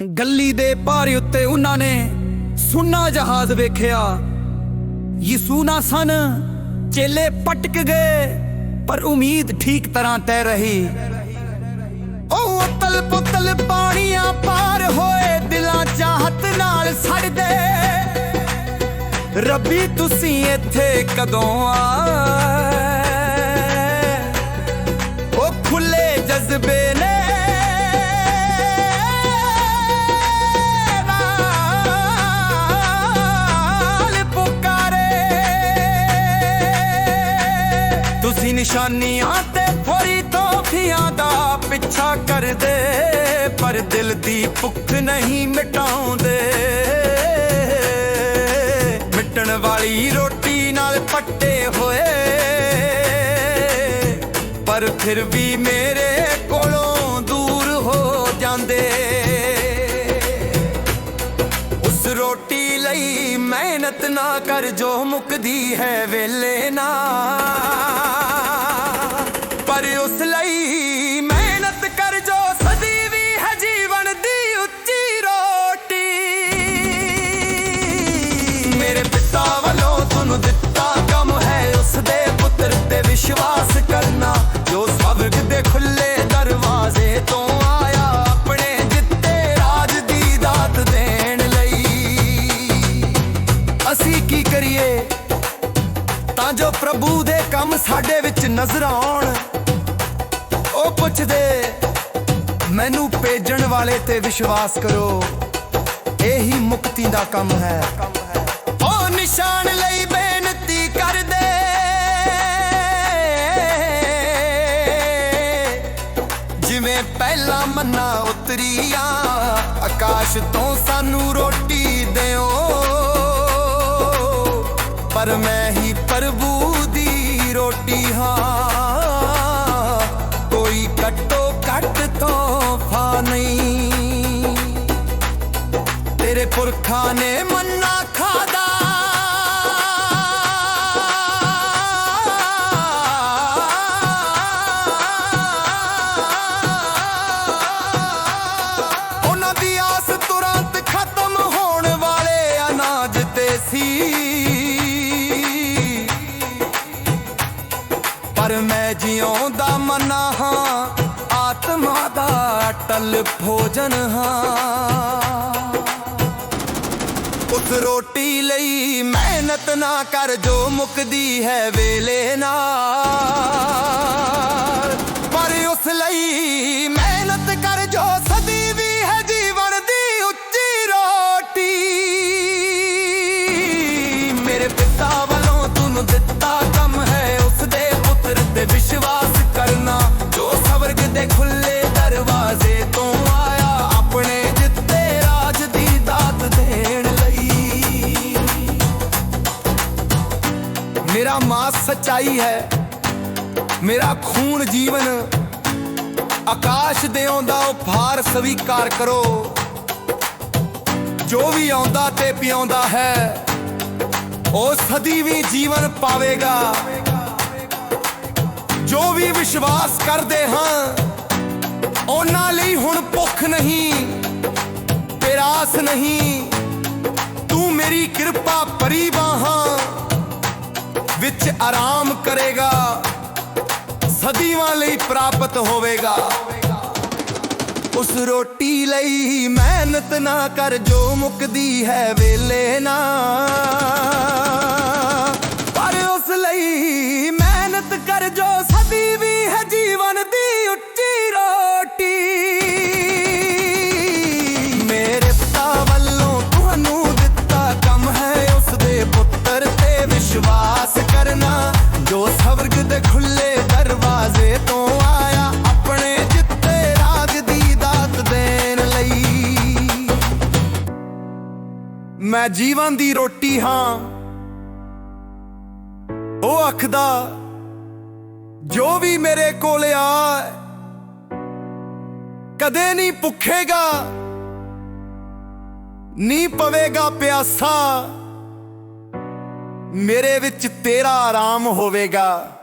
ਗੱਲੀ ਦੇ ਪਾਰ ਉੱਤੇ ਉਹਨਾਂ ਨੇ ਸੁੰਨਾ ਜਹਾਜ਼ ਵੇਖਿਆ। ਯਿਸੂ ਨਾ ਸਨ, ਚੇਲੇ ਪਟਕ ਗਏ, ਪਰ ਉਮੀਦ ਠੀਕ ਤਰ੍ਹਾਂ ਤੈ ਰਹੀ। ਉਹ ਉਤਲ ਪੁਤਲ ਪਾਣੀਆਂ ਪਾਰ ਹੋਏ, ਦਿਲਾਂ ਚਾਹਤ ਨਾਲ ਸੜਦੇ। ਰੱਬੀ, ਤੁਸੀਂ ਇੱਥੇ ਕਦੋਂ ਆ ਉਹ ਖੁੱਲੇ ਜਜ਼ਬੇ ਨਿਸ਼ਾਨੀਆਂ ਤੇ ਫੋਰੀ ਤੋਫੀਆਂ ਦਾ ਪਿੱਛਾ ਕਰਦੇ, ਪਰ ਦਿਲ ਦੀ ਭੁੱਖ ਨਹੀਂ ਮਿਟਾਉਂਦੇ। ਮਿਟਣ ਵਾਲੀ ਰੋਟੀ ਨਾਲ ਪੱਟੇ ਹੋਏ, ਪਰ ਫਿਰ ਵੀ ਮੇਰੇ ਕੋਲੋਂ ਦੂਰ ਹੋ ਜਾਂਦੇ। ਉਸ ਰੋਟੀ ਲਈ ਮਿਹਨਤ ਨਾ ਕਰ ਜੋ ਮੁਕਦੀ ਹੈ ਵੇਲੇ ਨਾ। ਪਰ ਉਸ ਲਈ ਮਿਹਨਤ ਕਰ ਜੋ ਸਦੀ ਵੀ ਹੈ ਜੀਵਨ ਦੀ ਉੱਚੀ ਰੋਟੀ। ਮੇਰੇ ਪਿਤਾ ਵੱਲੋਂ ਤੁਹਾਨੂੰ ਦਿੱਤਾ ਕੰਮ ਹੈ ਉਸ ਦੇ ਪੁੱਤਰ ਤੇ ਵਿਸ਼ਵਾਸ ਕਰਨਾ, ਜੋ ਸਵਰਗ ਦੇ ਖੁੱਲੇ ਦਰਵਾਜ਼ੇ ਤੋਂ ਆਇਆ ਆਪਣੇ ਜਿੱਤੇ ਰਾਜ ਦੀ ਦਾਤ ਦੇਣ ਲਈ। ਅਸੀਂ ਕੀ ਕਰੀਏ? ਤਾਂ ਜੋ ਪ੍ਰਭੂ ਦੇ ਕੰਮ ਸਾਡੇ ਵਿੱਚ ਨਜ਼ਰ ਆਉਣ। ਉਹ ਪੁੱਛਦੇ, ਮੈਨੂੰ ਭੇਜਣ ਵਾਲੇ ਤੇ ਵਿਸ਼ਵਾਸ ਕਰੋ। ਇਹੀ ਮੁਕਤੀ ਦਾ ਕੰਮ ਹੈ। ਉਹ ਨਿਸ਼ਾਨ ਲਈ ਬੇਨਤੀ ਕਰਦੇ, ਜਿਵੇਂ ਪਹਿਲਾਂ ਮੰਨਾ ਉਤਰੀਆ, ਆਕਾਸ਼ ਤੋਂ ਸਾਨੂੰ ਰੋਟੀ ਦਿਓ। ਪਰ ਮੈਂ ਹੀ ਪੁਰਖਾਂ ਨੇ ਮੰਨਾ ਖਾਦਾ। ਉਹਨਾਂ ਦੀ ਆਸ ਤੁਰੰਤ ਖਤਮ ਹੋਣ ਵਾਲੇ ਅਨਾਜ ਤੇ ਸੀ ਪਰ ਮੈਂ ਜਿਉਂਦਾ ਮਨਾ ਹਾਂ, ਆਤਮਾ ਦਾ ਟਲ ਭੋਜਨ ਹਾਂ। ਰੋਟੀ ਲਈ ਮਿਹਨਤ ਨਾ ਕਰ, ਜੋ ਮੁਕਦੀ ਹੈ ਵੇਲੇ ਨਾਲ। ਪਰ ਉਸ ਲਈ ਮਿਹਨਤ ਕਰ, ਜੋ ਸਦੀ ਵੀ ਹੈ ਜੀਵਨ ਦੀ ਉੱਚੀ ਰੋਟੀ। ਮੇਰੇ ਸਚਾਈ ਹੈ। ਮੇਰਾ ਖੂਨ ਜੀਵਨ ਆਕਾਸ਼ ਦੇ ਆਉਂਦਾ ਉਪਹਾਰ ਸਵੀਕਾਰ ਕਰੋ। ਜੋ ਵੀ ਆਉਂਦਾ ਤੇ ਪਿਆਉਂਦਾ ਹੈ, ਉਹ ਸਦੀ ਵੀ ਜੀਵਨ ਪਾਵੇਗਾ। ਜੋ ਵੀ ਵਿਸ਼ਵਾਸ ਕਰਦੇ ਹਾਂ, ਉਹਨਾਂ ਲਈ ਹੁਣ ਭੁੱਖ ਨਹੀਂ ਪਿਰਾਸ ਨਹੀਂ। ਤੂੰ ਮੇਰੀ ਕਿਰਪਾ ਭਰੀ ਬਾਹਾਂ। ਵਿੱਚ ਆਰਾਮ ਕਰੇਗਾ। ਸਦੀਵਾਂ ਲਈ ਪ੍ਰਾਪਤ ਹੋਵੇਗਾ। ਉਸ ਰੋਟੀ ਲਈ ਮਿਹਨਤ ਨਾ ਕਰ, ਜੋ ਮੁਕਦੀ ਹੈ ਵੇਲੇ ਨਾ। ਮੈਂ ਜੀਵਨ ਦੀ ਰੋਟੀ ਹਾਂ। ਉਹ ਆਖਦਾ, ਜੋ ਵੀ ਮੇਰੇ ਕੋਲ ਆ, ਕਦੇ ਨਹੀਂ ਭੁੱਖੇਗਾ ਨੀ ਪਵੇਗਾ ਪਿਆਸਾ। ਮੇਰੇ ਵਿੱਚ ਤੇਰਾ ਆਰਾਮ ਹੋਵੇਗਾ।